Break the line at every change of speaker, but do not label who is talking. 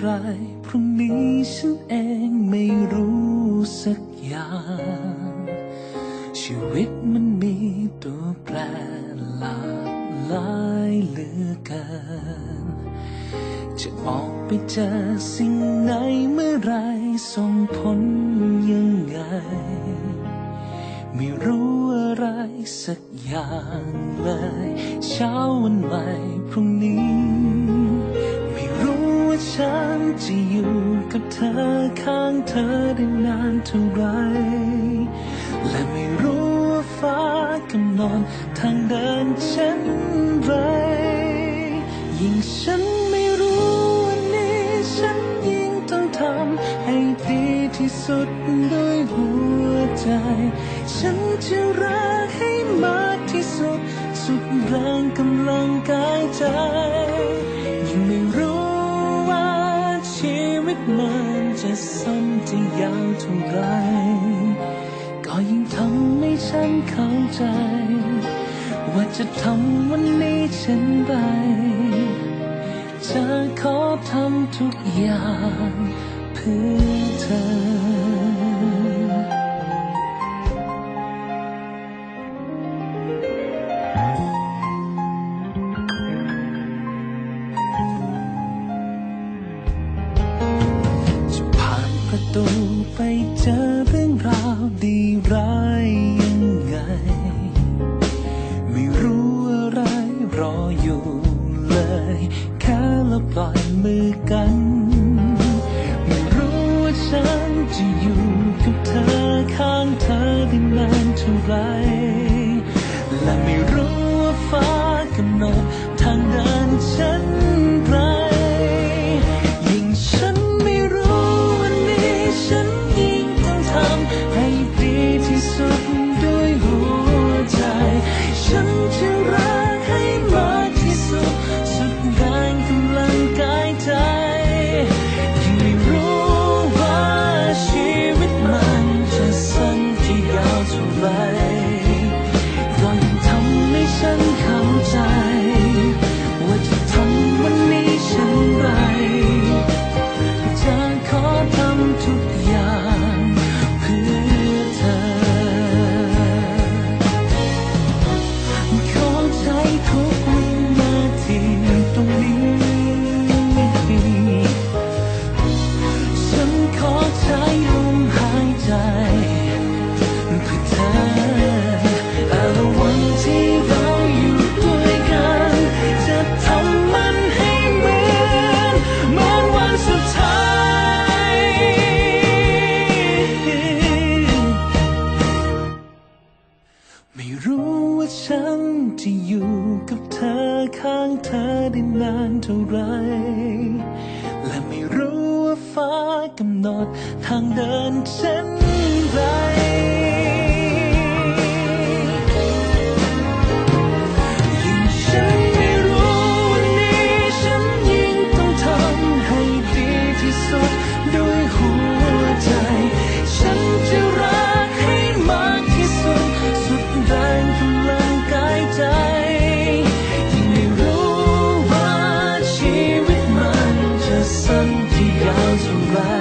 ไร พรุ่งนี้ฉันเองไม่รู้สักอย่าง ชีวิตมันมีตัวแปรหลากหลายเหลือเกิน จะออกไปเจอสิ่งไหนเมื่อไรส่งผลยังไง ไม่รู้อะไรสักอย่างเลย เช้าวันใหม่พรุ่งนี้ ฉันจะอยู่กับเธอข้างเธอได้นานเท่าไร และไม่รู้ว่าฟ้ากำหนดทางเดินเช่นไร ยิ่งฉันไม่รู้วันนี้ฉันยิ่งต้องทำให้ดีที่สุดด้วยหัวใจ ฉันจะรักให้มากที่สุด สุดแรงกำลังกายใจ มันจะสั้นจะยาวเท่าไร ก็ยิ่งทำให้ฉันเข้าใจ ว่าจะทำวันนี้เช่นไรจะขอทำทุกอย่างเพื่อเธอานประตูไปเจอเรื่องราวดีร้ายยังไง ไม่รู้อะไรรออยู่เลย แค่ละปล่อยมือกัน ไม่รู้ว่าฉันจะอยู่กับเธอข้างเธอได้นานเท่าไร และไม่รู้ว่าฟ้ากำหนดทางเดินฉัน จะอยู่กับเธอข้างเธอได้นานเท่าไร และไม่รู้ว่าฟ้ากำหนดทางเดินเช่นไร ที่ยา